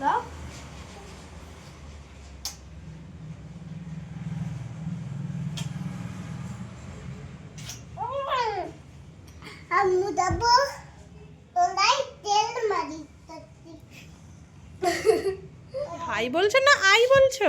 দাও আম্মু যাব তোলাই তেল মারি হাই বলছো না আই বলছো?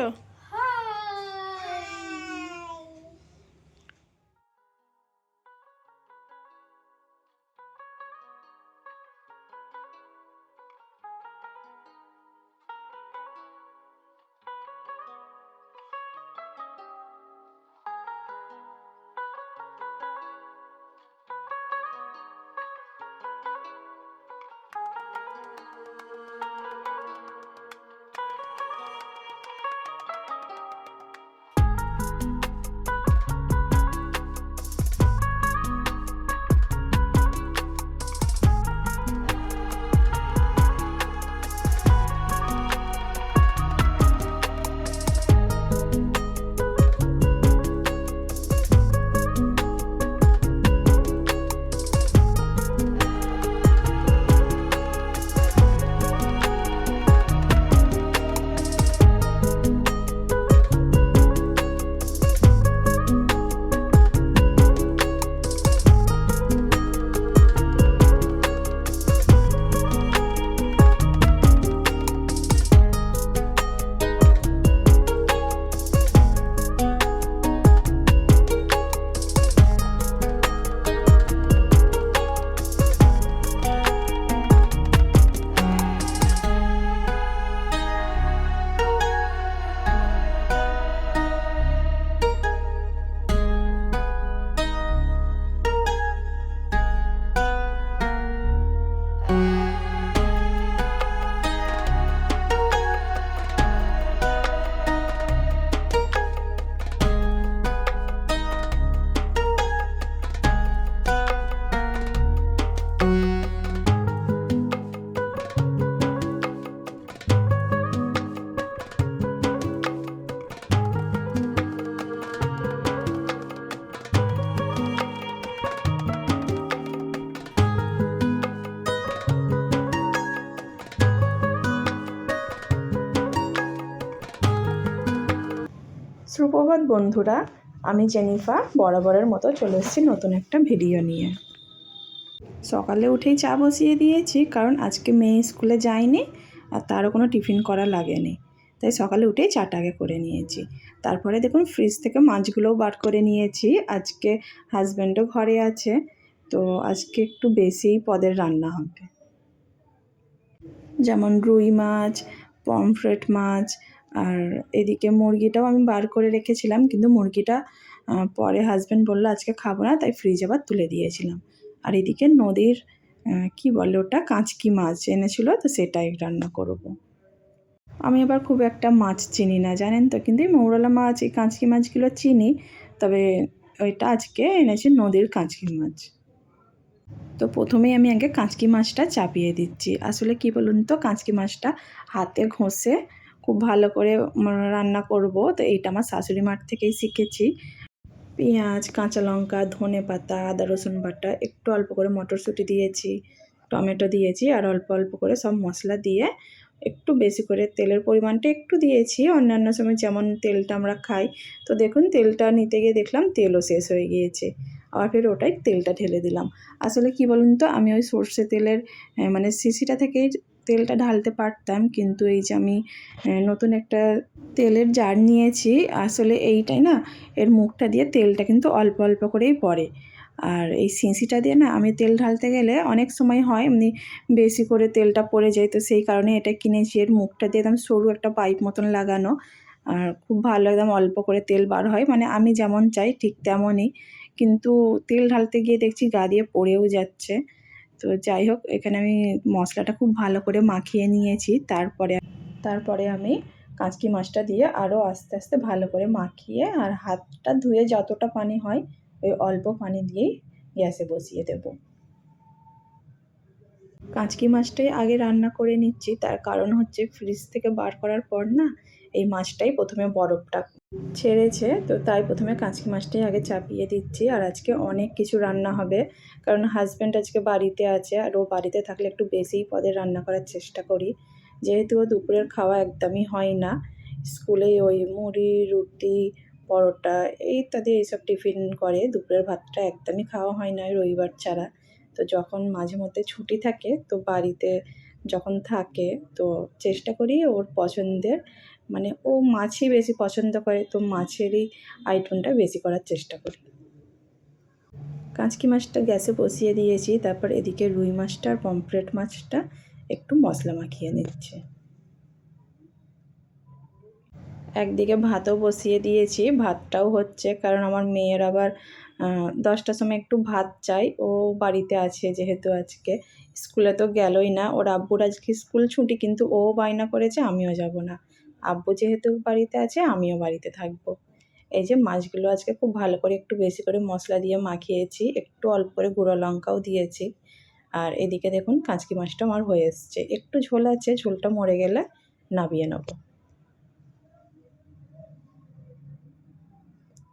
সুপ্রভাত বন্ধুরা, আমি জেনিফা বরাবরের মতো চলে এসেছি নতুন একটা ভিডিও নিয়ে। সকালে উঠেই চা বসিয়ে দিয়েছি, কারণ আজকে মেয়ে স্কুলে যায়নি আর তারও কোনো টিফিন করা লাগেনি। তাই সকালে উঠেই চাটা আগে করে নিয়েছি। তারপরে দেখুন ফ্রিজ থেকে মাছগুলোও বার করে নিয়েছি। আজকে হাজব্যান্ডও ঘরে আছে, তো আজকে একটু বেশিই পদের রান্না হবে। যেমন রুই মাছ পমফ্রেট মাছ আর এদিকে মুরগিটাও আমি বার করে রেখেছিলাম, কিন্তু মুরগিটা পরে হাজব্যান্ড বলল, আজকে খাব না। তাই ফ্রিজ আবার তুলে দিয়েছিলাম। আর এদিকে নদীর কি বলে ওটা, কাঁচকি মাছ এনেছিল, তো সেটাই রান্না করব। আমি আবার খুব একটা মাছ চিনি না, জানেন তো? কিন্তু এই মৌরলা মাছ, এই কাঁচকি মাছগুলো চিনি, তবে ওইটা আজকে এনেছি নদীর কাঁচকি মাছ। তো প্রথমেই আমি আগে কাঁচকি মাছটা চাপিয়ে দিচ্ছি। আসলে কি বলুন তো, কাঁচকি মাছটা হাতে ঘষে খুব ভালো করে রান্না করব। তো এইটা আমার শাশুড়ি মার থেকেই শিখেছি। পেঁয়াজ, কাঁচা লঙ্কা, ধনে পাতা, আদা, রসুন বাটা, একটু অল্প করে মটরশুঁটি দিয়েছি, টমেটো দিয়েছি আর অল্প অল্প করে সব মশলা দিয়ে একটু বেশি করে তেলের পরিমাণটা একটু দিয়েছি। অন্যান্য সময় যেমন তেলটা আমরা খাই। তো দেখুন তেলটা নিতে গিয়ে দেখলাম তেলও শেষ হয়ে গিয়েছে। আবার ফের ওটাই তেলটা ঢেলে দিলাম। আসলে কি বলুন তো, আমি ওই সর্ষে তেলের মানে শিশিটা থেকেই তেলটা ঢালতে পারতাম, কিন্তু এই যে আমি নতুন একটা তেলের জার নিয়েছি, আসলে এইটাই না, এর মুখটা দিয়ে তেলটা কিন্তু অল্প অল্প করেই পড়ে। আর এই সিঁসিটা দিয়ে না, আমি তেল ঢালতে গেলে অনেক সময় হয়, এমনি বেশি করে তেলটা পড়ে যায়, তো সেই কারণে এটা কিনেছি। এর মুখটা দিয়ে একদম সরু একটা পাইপ মতন লাগানো, আর খুব ভালো একদম অল্প করে তেল বার হয় মানে আমি যেমন চাই ঠিক তেমনই, কিন্তু তেল ঢালতে গিয়ে দেখছি গা দিয়ে পড়েও যাচ্ছে। তো যাই হোক, এখানে আমি মশলাটা খুব ভালো করে মাখিয়ে নিয়েছি। তারপরে তারপরে আমি কাঁচকি মাছটা দিয়ে আরও আস্তে আস্তে ভালো করে মাখিয়ে আর হাতটা ধুয়ে যতটা পানি হয়, ওই অল্প পানি দিয়েই গ্যাসে বসিয়ে দেব। কাঁচকি মাছটাই আগে রান্না করে নিচ্ছি। তার কারণ হচ্ছে ফ্রিজ থেকে বার করার পর না, এই মাছটাই প্রথমে বরফটা ছেড়েছে, তো তাই প্রথমে কাঁচকি মাছটাই আগে চাপিয়ে দিচ্ছি। আর আজকে অনেক কিছু রান্না হবে, কারণ হাজব্যান্ড আজকে বাড়িতে আছে, আর ও বাড়িতে থাকলে একটু বেশিই পদের রান্না করার চেষ্টা করি। যেহেতু ও দুপুরের খাওয়া একদমই হয় না, স্কুলে ওই মুড়ি, রুটি, পরোটা, এই ইত্যাদি এইসব টিফিন করে। দুপুরের ভাতটা একদমই খাওয়া হয় না, রবিবার ছাড়া। তো যখন মাঝে মধ্যে ছুটি থাকে, তো বাড়িতে যখন থাকে, তো চেষ্টা করি ওর পছন্দের মানে ও মাছই বেশি পছন্দ করে, তো মাছেরই আইটেমটা বেশি করার চেষ্টা করি কাঁচকি মাছটা গ্যাসে বসিয়ে দিয়েছি, তারপর এদিকে রুই মাছটা আর পমফ্রেট মাছটা একটু মশলা মাখিয়ে নিচ্ছে। একদিকে ভাতও বসিয়ে দিয়েছি, ভাতটাও হচ্ছে কারণ আমার মেয়ের আবার দশটার সময় একটু ভাত চাই, ও বাড়িতে আছে যেহেতু আজকে, স্কুলে তো গেলই না, ওর আব্বুর আজকে স্কুল ছুটি, কিন্তু ও বায়না করেছে, আমিও যাব না। আব্বু যেহেতু বাড়িতে আছে, আমিও বাড়িতে থাকব। এই যে মাছগুলো আজকে খুব ভালো করে একটু বেশি করে মশলা দিয়ে মাখিয়েছি, একটু অল্প করে গুঁড়ো লঙ্কাও দিয়েছি। আর এদিকে দেখুন কাঁচকি মাছটা আমার হয়ে এসছে। একটু ঝোল আছে, ঝোলটা মরে গেলে নাবিয়ে নেব।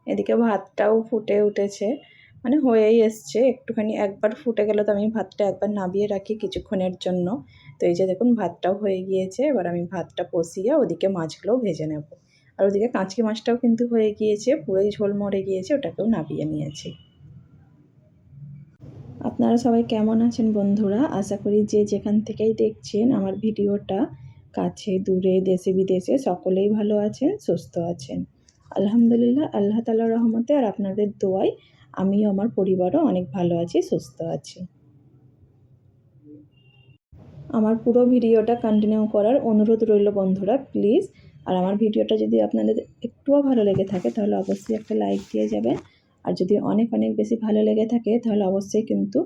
এদিকে ভাতটাও ফুটে উঠেছে মানে হয়েই এসছে। একটুখানি একবার ফুটে গেলে তো আমি ভাতটা একবার নাবিয়ে রাখি কিছুক্ষণের জন্য। তো এই যে দেখুন, ভাতটাও হয়ে গিয়েছে। এবার আমি ভাতটা কষিয়ে ওদিকে মাছগুলোও ভেজে নেব। আর ওদিকে কাঁচকি মাছটাও কিন্তু হয়ে গিয়েছে, পুরোই ঝোল মরে গিয়েছে, ওটাকেও নাবিয়ে নিয়েছি। আপনারা সবাই কেমন আছেন বন্ধুরা? আশা করি যে যেখান থেকেই দেখছেন আমার ভিডিওটা, কাছে, দূরে, দেশে, বিদেশে সকলেই ভালো আছেন, সুস্থ আছেন। আলহামদুলিল্লাহ, আল্লাহ তালার রহমতে আর আপনাদের দোয়ায় আমি আমার পরিবারও অনেক ভালো আছি, সুস্থ আছি। আমার পুরো ভিডিওটা কন্টিনিউ করার অনুরোধ রইল বন্ধুরা প্লিজ আর আমার ভিডিওটা যদি আপনাদের একটুও ভালো লেগে থাকে, তাহলে অবশ্যই একটা লাইক দিয়ে যাবেন। আর যদি অনেক অনেক বেশি ভালো লেগে থাকে, তাহলে অবশ্যই কিন্তু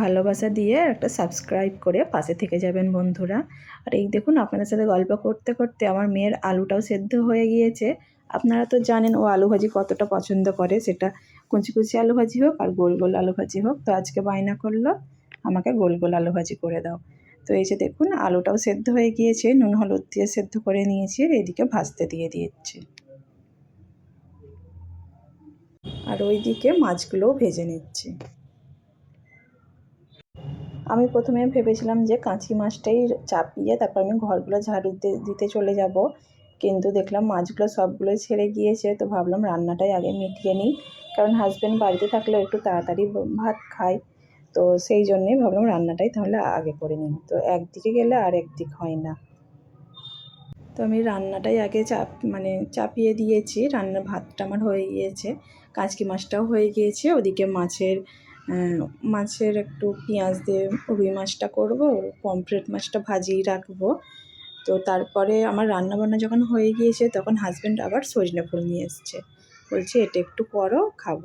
ভালোবাসা দিয়ে একটা সাবস্ক্রাইব করে পাশে থেকে যাবেন বন্ধুরা। আর এই দেখুন, আপনাদের সাথে গল্প করতে করতে আমার মেয়ের আলুটাও সেদ্ধ হয়ে গিয়েছে। আপনারা তো জানেন, ও আলু ভাজি কতটা পছন্দ করে। সেটা কুচি কুচি আলু ভাজি হোক আর গোল গোল আলু ভাজি হোক। তো আজকে বায়না করল, আমাকে গোল গোল আলু ভাজি করে দাও। তো এই যে দেখুন, আলুটাও সেদ্ধ হয়ে গিয়েছে, নুন, হলুদ দিয়ে সেদ্ধ করে নিয়েছি, আর এদিকে ভাজতে দিয়ে দিয়েছি আর ওইদিকে মাছগুলোও ভেজে নিচ্ছি। আমি প্রথমে ভেবেছিলাম যে কাঁচি মাছটাই চাপিয়ে তারপর আমি ঘরগুলো ঝাড়ু দিতে চলে যাব। কিন্তু দেখলাম মাছগুলো সবগুলোই ছেড়ে গিয়েছে, তো ভাবলাম রান্নাটাই আগে মিটিয়ে নিই। কারণ হাজব্যান্ড বাড়িতে থাকলে একটু তাড়াতাড়ি ভাত খায়। তো সেই জন্যেই ভাবলাম রান্নাটাই তাহলে আগে করে নিই। তো একদিকে গেলে আর একদিক হয় না। তো আমি রান্নাটাই আগে চাপ মানে চাপিয়ে দিয়েছি। রান্নার ভাতটা আমার হয়ে গিয়েছে। কাঁচকি মাছটাও হয়ে গিয়েছে। ওদিকে মাছের মাছের একটু পেঁয়াজ দিয়ে রুই মাছটা করব, পমফ্রেট মাছটা ভাজিয়ে রাখব। তো তারপরে আমার রান্না বান্না যখন হয়ে গিয়েছে, তখন হাজব্যান্ড আবার সজনে ফুল নিয়ে এসছে। বলছে, এটা একটু করো, খাব।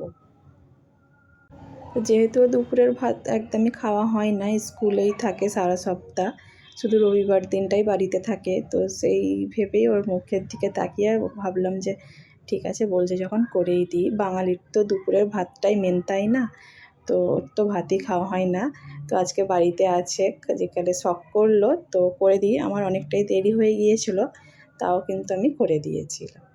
যেহেতু দুপুরের ভাত একদমই খাওয়া হয় না, স্কুলেই থাকে সারা সপ্তাহ। শুধু রবিবার দিনটাই বাড়িতে থাকে, তো সেই ভেবেই ওর মুখের দিকে তাকিয়ে ভাবলাম যে, ঠিক আছে, বলছে যখন করেই দিই। বাঙালির তো দুপুরের ভাতটাই মেন তাই না? তো তো ভাতই খাওয়া হয় না। তো আজকে বাড়িতে আছে যেখানে শখ করল, তো করে দিই। আমার অনেকটাই দেরি হয়ে গিয়েছিল, তাও কিন্তু আমি করে দিয়েছিলাম।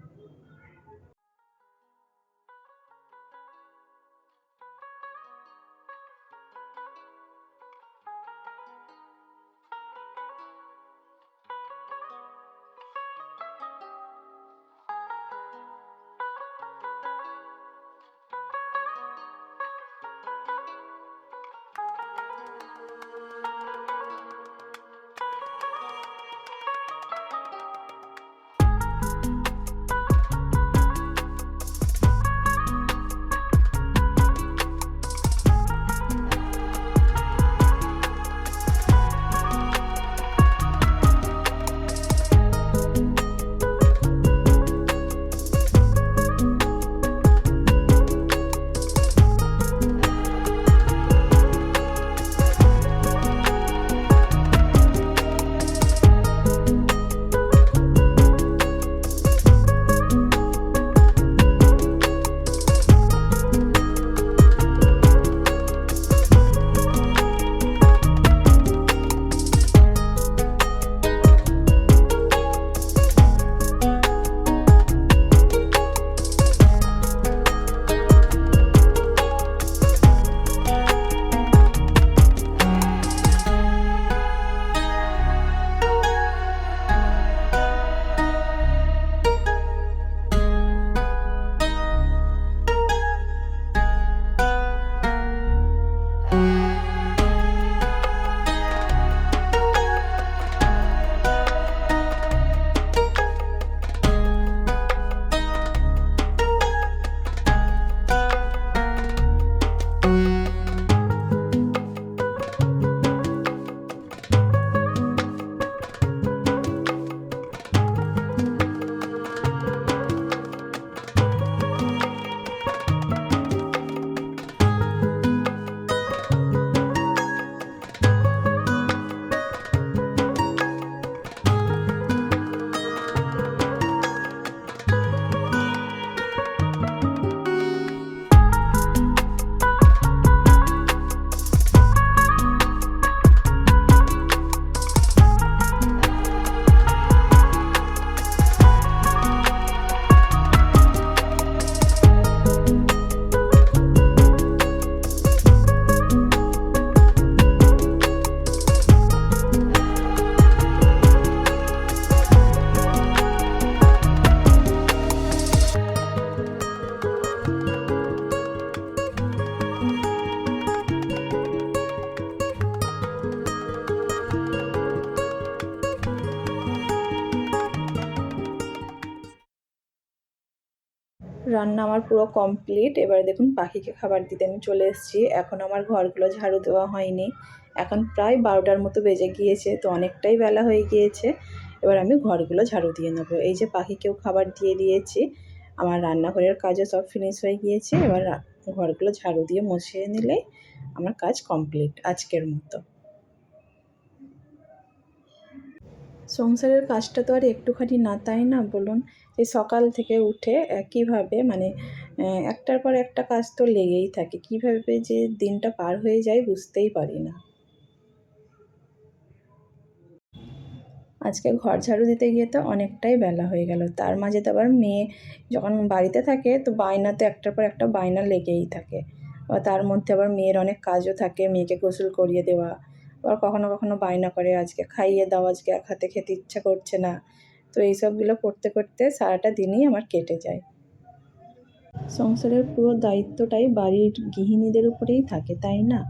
আমার পুরো কমপ্লিট এবার দেখুন, পাখিকে খাবার দিতে আমি চলে এসেছি। এখন আমার ঘরগুলো ঝাড়ু দেওয়া হয়নি। এখন প্রায় বারোটার মতো বেজে গিয়েছে, তো অনেকটাই বেলা হয়ে গিয়েছে। এবার আমি ঘরগুলো ঝাড়ু দিয়ে নেব। এই যে পাখিকেও খাবার দিয়ে দিয়েছি। আমার রান্নাঘরের কাজও সব ফিনিশ হয়ে গিয়েছে। এবার ঘরগুলো ঝাড়ু দিয়ে মুছিয়ে নিলে আমার কাজ কমপ্লিট আজকের মতো। সংসারের কাজটা তো আর একটুখানি না, তাই না? বলুন এই সকাল থেকে উঠে একইভাবে মানে একটার পর একটা কাজ তো লেগেই থাকে। কীভাবে যে দিনটা পার হয়ে যায় বুঝতেই পারি না। আজকে ঘর ঝাড়ু দিতে গিয়ে তো অনেকটাই বেলা হয়ে গেল। তার মাঝে তো আবার মেয়ে যখন বাড়িতে থাকে, তো বায়নাতে একটার পর একটা বায়না লেগেই থাকে। আবার তার মধ্যে আবার মেয়ের অনেক কাজও থাকে, মেয়েকে গোসল করিয়ে দেওয়া। আবার কখনো কখনো বায়না করে আজকে খাইয়ে দাও, আজকে এক হাতে খেতে ইচ্ছা করছে না। তো এইসবগুলো করতে করতে সারাটা দিনই আমার কেটে যায়। সংসারের পুরো দায়িত্বটাই বাড়ির গৃহিণীদের উপরেই থাকে, তাই না?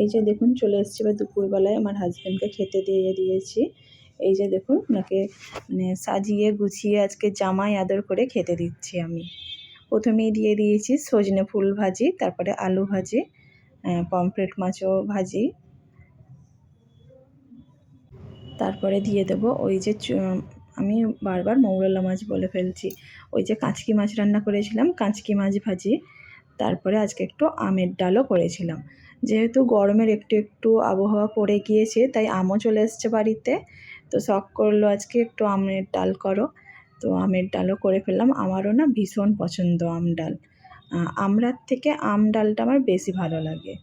এই যে দেখুন, চলে এসেছি এবার দুপুরবেলায়, আমার হাজব্যান্ডকে খেতে দিয়ে দিয়েছি। এই যে দেখুন, ওনাকে মানে সাজিয়ে গুছিয়ে আজকে জামাই আদর করে খেতে দিচ্ছি আমি। প্রথমেই দিয়ে দিয়েছি সজনে ফুল ভাজি, তারপরে আলু ভাজি পমফ্রেট মাছও ভাজি। তারপরে দিয়ে দেবো ওই যে আমি বারবার মৌরলা মাছ বলে ফেলছি। ওই যে কাঁচকি মাছ রান্না করেছিলাম কাঁচকি মাছ ভাজি। তারপরে আজকে একটু আমের ডালও করেছিলাম। যেহেতু গরমের একটু একটু আবহাওয়া পড়ে গিয়েছে তাই আমও চলে এসছে বাড়িতে। তো শখ করল আজকে একটু আমের ডাল করো। তো আমের ডালও করে ফেললাম। আমারও না ভীষণ পছন্দ আম ডাল। আহ, আমড়ার থেকে আম ডালটা আমার বেশি ভালো লাগে।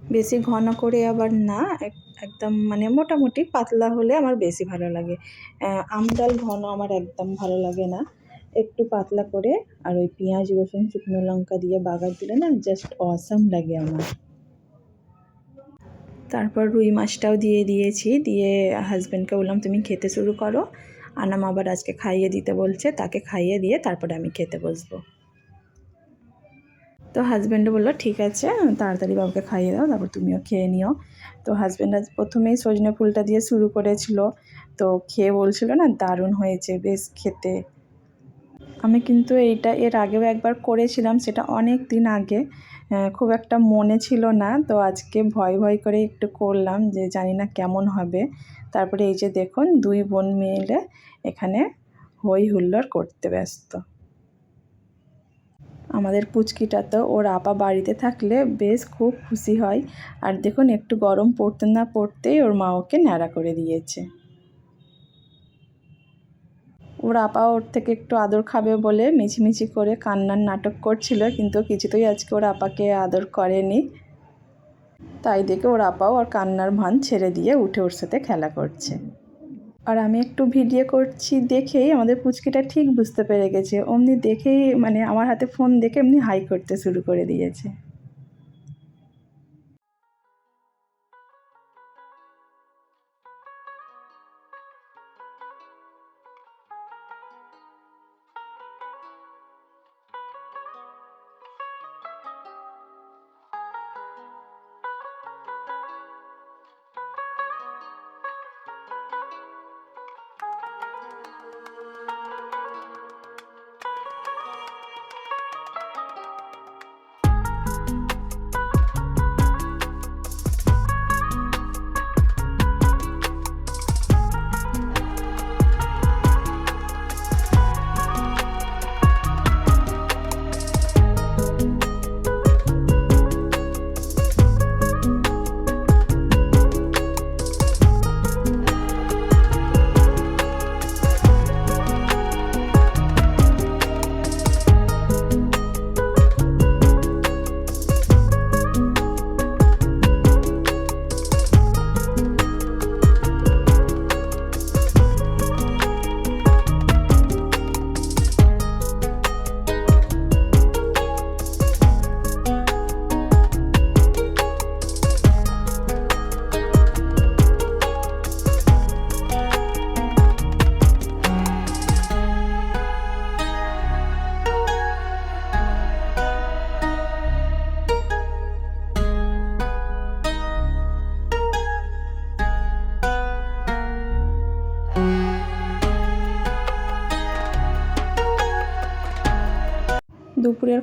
বেশি ঘন করে আবার না একদম মানে মোটামুটি পাতলা হলে আমার বেশি ভালো লাগে। আহ, আম ডাল ঘন আমার একদম ভালো লাগে না। একটু পাতলা করে আর ওই পেঁয়াজ রসুন শুকনো লঙ্কা দিয়ে বাগার দিলে না জাস্ট অসাম লাগে আমার। তারপর রুই মাছটাও দিয়ে দিয়েছি দিয়ে হাজব্যান্ডকে বললাম তুমি খেতে শুরু করো। আনাম আবার আজকে খাইয়ে দিতে বলছে তাকে খাইয়ে দিয়ে তারপরে আমি খেতে বসবো। তো হাজব্যান্ডও বলল, ঠিক আছে, তাড়াতাড়ি বাবুকে খাইয়ে দাও, তারপর তুমিও খেয়ে নিও। তো হাজব্যান্ড আজ প্রথমেই সজনে ফুলটা দিয়ে শুরু করেছিল। তো খেয়ে বলছিল না, দারুণ হয়েছে, বেশ খেতে। আমি কিন্তু এইটা এর আগেও একবার করেছিলাম, সেটা অনেক দিন আগে। খুব একটা মনে ছিল না, তো আজকে ভয় ভয় করে একটু করলাম যে জানি না কেমন হবে। তারপরে এই যে দেখুন, দুই বোন মিলে এখানে হই হুল্লোড় করতে ব্যস্ত। আমাদের পুচকিটা তো ওর আপা বাড়িতে থাকলে বেশ খুব খুশি হয়। আর দেখুন, একটু গরম পড়তে না পড়তেই ওর মা ওকে ন্যাড়া করে দিয়েছে। ওর আপা ওর থেকে একটু আদর খাবে বলে মিছিমিছি করে কান্নার নাটক করছিল, কিন্তু কিছুতেই আজকে ওর আপাকে আদর করেনি। তাই দেখে ওর আপাও আর কান্নার ভান ছেড়ে দিয়ে উঠে ওর সাথে খেলা করছে। আর আমি একটু ভিডিও করছি দেখেই আমাদের পুচকিটা ঠিক বুঝতে পেরে গেছে। অমনি দেখেই মানে আমার হাতে ফোন দেখে এমনি হাই করতে শুরু করে দিয়েছে।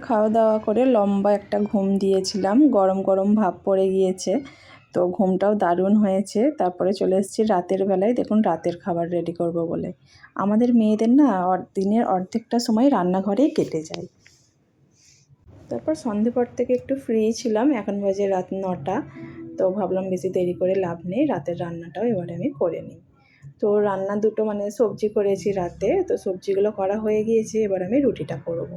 খাওয়া দাওয়া করে লম্বা একটা ঘুম দিয়েছিলাম। গরম গরম ভাব পড়ে গিয়েছে। তো ঘুমটাও দারুণ হয়েছে। তারপরে চলে এসেছি রাতের বেলায়। দেখুন রাতের খাবার রেডি করব বলে। আমাদের মেয়েদের না দিনের অর্ধেকটা সময় রান্নাঘরেই কেটে যায়। তারপর সন্ধে পর থেকে একটু ফ্রি ছিলাম। এখন বাজে রাত নটা। তো ভাবলাম বেশি দেরি করে লাভ নেই। রাতের রান্নাটাও এবারে আমি করে নিই। তো রান্না দুটো মানে সবজি করেছি রাতে। তো সবজিগুলো করা হয়ে গিয়েছে। এবার আমি রুটিটা করব।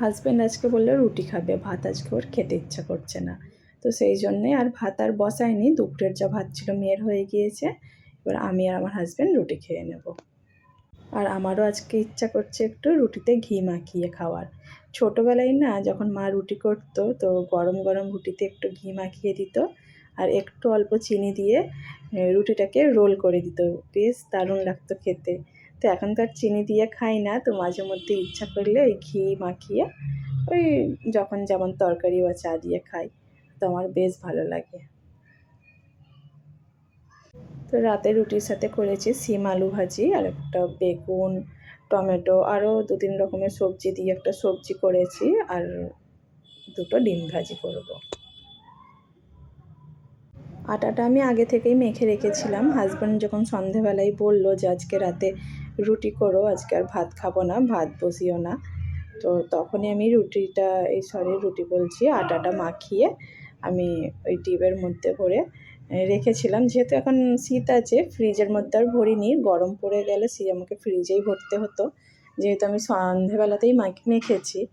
হাজব্যান্ড আজকে বলল রুটি খাবে, ভাত আজকে ওর খেতে ইচ্ছা করছে না। তো সেই জন্যে আর ভাত আর বসায়নি, দুপুরের যা ভাত ছিল মেয়ের হয়ে গিয়েছে, এবার আমি আর আমার হাজব্যান্ড রুটি খেয়ে নেব। আর আমারও আজকে ইচ্ছা করছে একটু রুটিতে ঘি মাখিয়ে খাওয়ার। ছোটোবেলায় না যখন মা রুটি করতো, তো গরম গরম রুটিতে একটু ঘি মাখিয়ে দিত আর একটু অল্প চিনি দিয়ে রুটিটাকে রোল করে দিত। বেশ দারুণ লাগতো খেতে। তো এখন তো আর চিনি দিয়ে খাই না, তো মাঝে মধ্যে ইচ্ছা করলে ওই ঘি মাখিয়ে ওই যখন যেমন তরকারি বা চা দিয়ে খাই, তো আমার বেশ ভালো লাগে। তো রাতে রুটির সাথে করেছি সিম আলু ভাজি আর একটা বেগুন, টমেটো, আরও দু তিন রকমের সবজি দিয়ে একটা সবজি করেছি আর দুটো ডিম ভাজি করব। আটাটা আমি আগে থেকেই মেখে রেখেছিলাম হাজব্যান্ড যখন সন্ধেবেলায় বলল যে আজকে রাতে রুটি করো, আজকে আর ভাত খাব না, ভাত বসিও না। তো তখনই আমি রুটিটা, এই সরি, রুটি বলছি, আটাটা মাখিয়ে আমি ওই ডিবের মধ্যে ভরে রেখেছিলাম। যেহেতু এখন শীত আছে, ফ্রিজের মধ্যে আর ভরিনি, গরম পড়ে গেলে সে আমাকে ফ্রিজেই ভরতে হতো। যেহেতু আমি সন্ধেবেলাতেই মাখ- মেখেছি,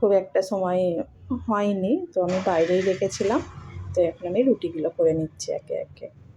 খুব একটা সময় হয়নি, তো আমি বাইরেই রেখেছিলাম। তো এখন আমি রুটিগুলো করে নিচ্ছি একে একে।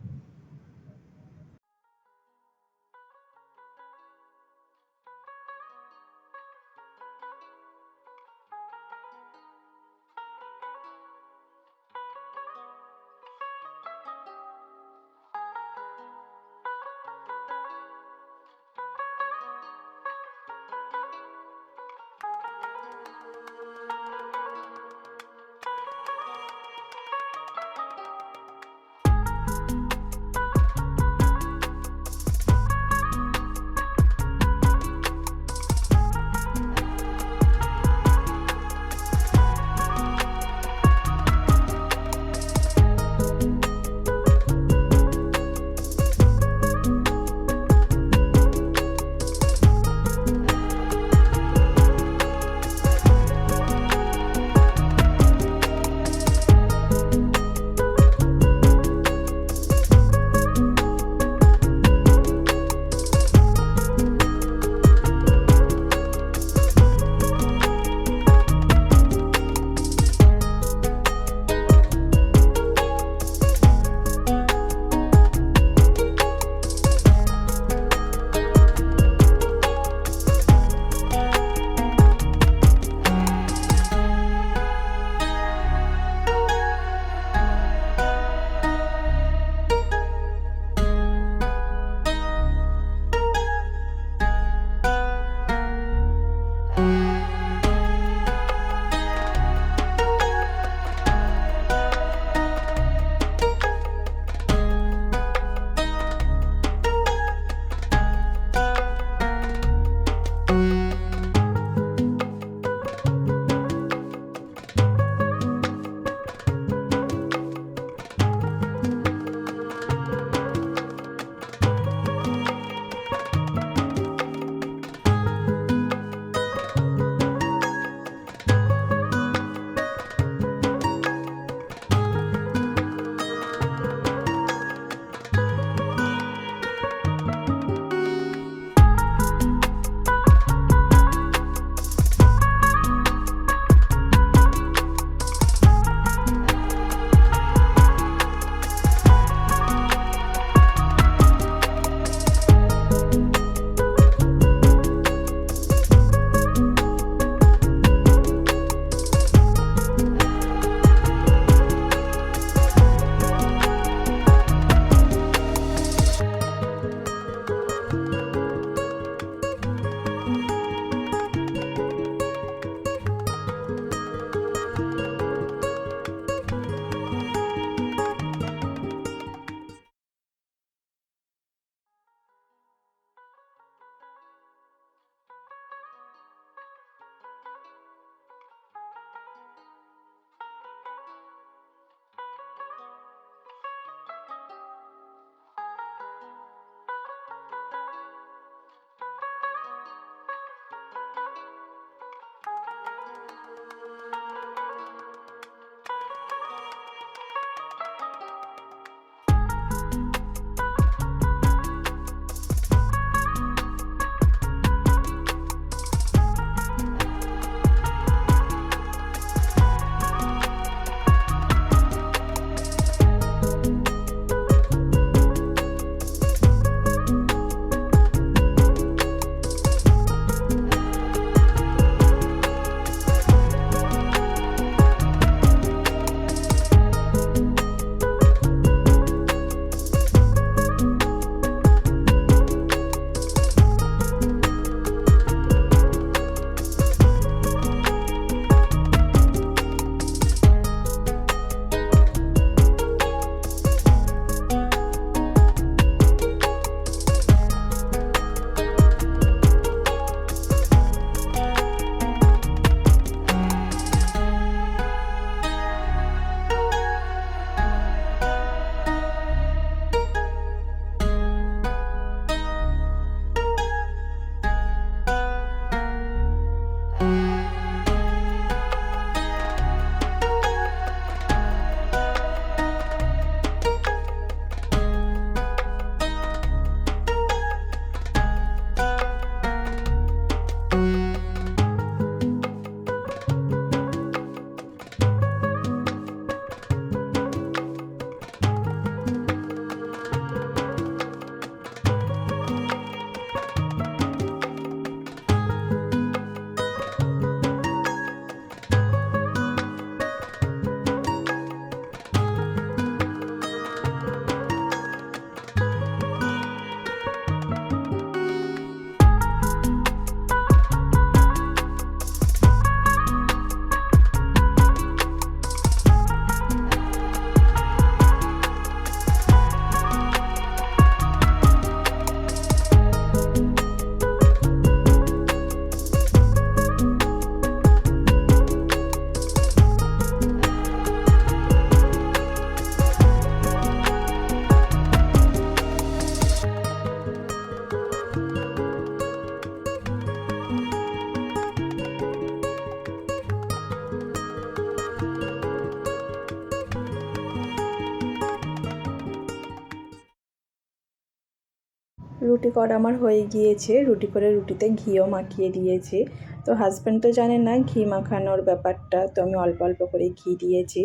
রুটি করা আমার হয়ে গিয়েছে। রুটি করে রুটিতে ঘিও মাখিয়ে দিয়েছি। তো হাজব্যান্ড তো জানে না ঘি মাখানোর ব্যাপারটা, তো আমি অল্প অল্প করে ঘি দিয়েছি।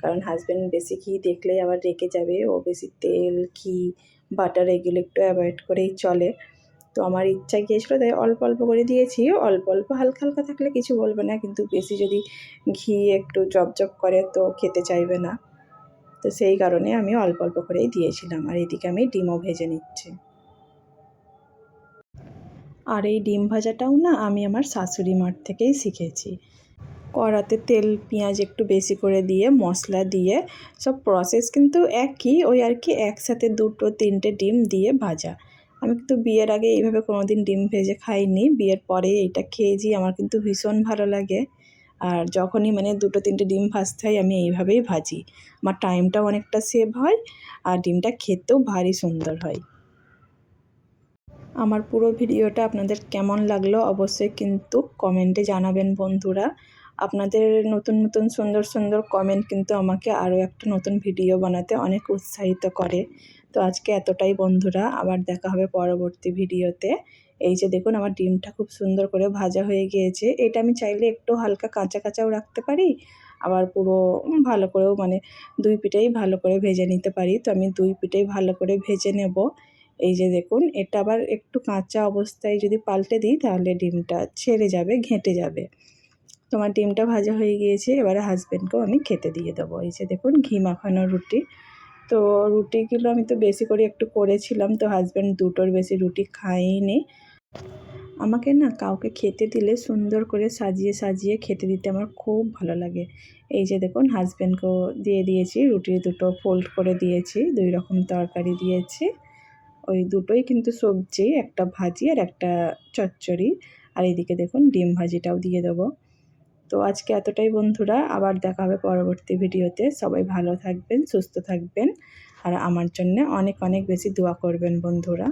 কারণ হাজব্যান্ড বেশি ঘি দেখলেই আবার রেগে যাবে। ও বেশি তেল, ঘি বাটার এগুলো একটু অ্যাভয়েড করেই চলে। তো আমার ইচ্ছা গিয়েছিল, তাই অল্প অল্প করে দিয়েছি। অল্প অল্প হালকা হালকা থাকলে কিছু বলবে না, কিন্তু বেশি যদি ঘি একটু জবজব করে তো খেতে চাইবে না। তো সেই কারণে আমি অল্প অল্প করেই দিয়েছিলাম। আর এদিকে আমি ডিমও ভেজে নিচ্ছি। আর এই ডিম ভাজাটাও না আমি আমার শাশুড়ি মার থেকেই শিখেছি। কড়াতে তেল, পেঁয়াজ একটু বেশি করে দিয়ে, মশলা দিয়ে, সব প্রসেস কিন্তু একই, ওই আর কি একসাথে দুটো, তিনটে ডিম দিয়ে ভাজা। আমি কিন্তু বিয়ের আগে এইভাবে কোনো দিন ডিম ভেজে খাইনি, বিয়ের পরে এইটা খেয়েছি, আমার কিন্তু ভীষণ ভালো লাগে। আর যখনই মানে দুটো, তিনটে ডিম ভাজতে হয়, আমি এইভাবেই ভাজি। আমার টাইমটাও অনেকটা সেভ হয়, আর ডিমটা খেতেও ভারী সুন্দর হয়। আমার পুরো ভিডিওটা আপনাদের কেমন লাগল অবশ্যই কিন্তু কমেন্টে জানাবেন বন্ধুরা। আপনাদের নতুন নতুন, সুন্দর সুন্দর কমেন্ট কিন্তু আমাকে আরও একটা নতুন ভিডিও বানাতে অনেক উৎসাহিত করে। তো আজকে এতটাই বন্ধুরা, আবার দেখা হবে পরবর্তী ভিডিওতে। এই যে দেখুন, আমার ডিমটা খুব সুন্দর করে ভাজা হয়ে গিয়েছে। এটা আমি চাইলে একটু হালকা কাঁচা কাঁচাও রাখতে পারি। আবার পুরো ভালো করেও মানে দুই পিঠেই ভালো করে ভেজে নিতে পারি। তো আমি দুই পিঠেই ভালো করে ভেজে নেব। এই যে দেখুন, এটা আবার একটু কাঁচা অবস্থায় যদি পাল্টে দিই, তাহলে ডিমটা ছেড়ে যাবে, ঘেঁটে যাবে। তোমার ডিমটা ভাজা হয়ে গিয়েছে, এবারে হাজব্যান্ডকেও আমি খেতে দিয়ে দেবো। এই যে দেখুন, ঘি মাখানো রুটি। তো রুটিগুলো আমি তো বেশি করে একটু করেছিলাম, তো হাজব্যান্ড দুটোর বেশি রুটি খাইনি আমাকে না কাউকে খেতে দিলে সুন্দর করে সাজিয়ে সাজিয়ে খেতে দিতে আমার খুব ভালো লাগে। এই যে দেখুন হাজব্যান্ডকেও দিয়ে দিয়েছি রুটি দুটো ফোল্ড করে দিয়েছি, দুই রকম তরকারি দিয়েছি। ওই দুটোই কিন্তু সবজি, একটা ভাজি আর একটা চচ্চড়ি। আর এদিকে দেখুন ডিম ভাজিটাও দিয়ে দেবো। তো আজকে এতটাই বন্ধুরা, আবার দেখা হবে পরবর্তী ভিডিওতে। সবাই ভালো থাকবেন, সুস্থ থাকবেন। আর আমার জন্য অনেক অনেক বেশি দোয়া করবেন বন্ধুরা।